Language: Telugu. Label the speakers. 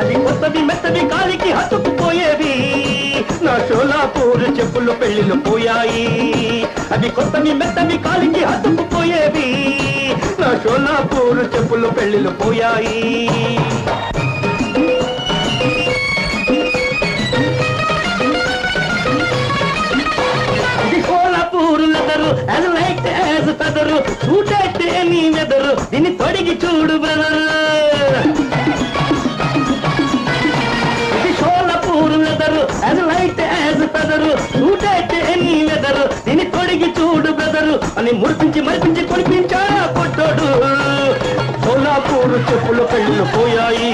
Speaker 1: అది కొత్తవి మెత్తవి కాలికి హత్తుకుపోయేవి నా షోలాపూర్ చెప్పులు పెళ్ళిలు పోయాయి. అది కొత్తవి మెత్తవి కాలికి హత్తుకుపోయేవి నా షోలాపూర్ చెప్పులు పెళ్ళిలు పోయాయి. ఇది కోలాపూర్ లైక్ as light నీ వెదరు దీన్ని తొడిగి చూడు బ్రదర్. ఇది Sholapur leather as light as feather. Suit నీ వెదరు దీన్ని తొడిగి చూడు బ్రదరు. అని మురిపించి మరిపించి కొనిపించా కొట్టోడు షోలాపూరు చెప్పులు కళ్ళు పోయాయి.